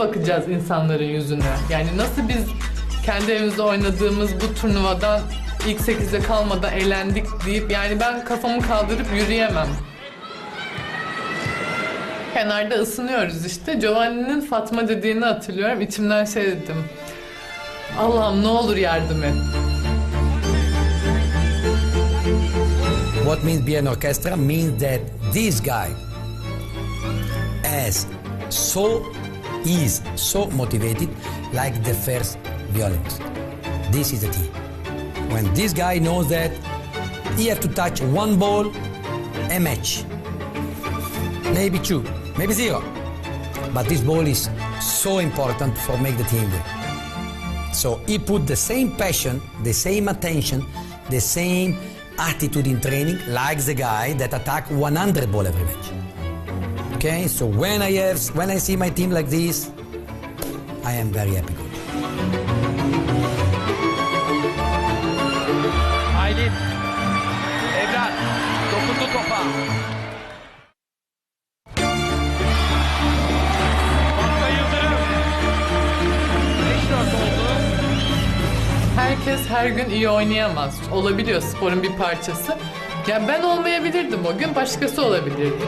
bakacağız insanların yüzüne. Yani nasıl biz kendi evimizde oynadığımız bu turnuvadan ilk 8'de kalmadan eğlendik deyip yani ben kafamı kaldırıp yürüyemem. Kenarda ısınıyoruz işte. Giovanni'nin Fatma dediğini hatırlıyorum. İçimden şey dedim. Allah'ım ne olur yardım et. What means be an orchestra means that this guy has so is so motivated like the first violinist. This is the team. When this guy knows that he have to touch one ball a match, maybe two, maybe zero, but this ball is so important for make the team win. So he put the same passion, the same attention, the same attitude in training like the guy that attack 100 ball every match. Okay, so when I have, when I see my team like this, I am very happy. Aylin. Evren. Dokundu topa. Fatma Yıldırım. 5-4 oldu. Herkes her gün iyi oynayamaz. Olabiliyor sporun bir parçası. Ya ben olmayabilirdim o gün, başkası olabilirdi.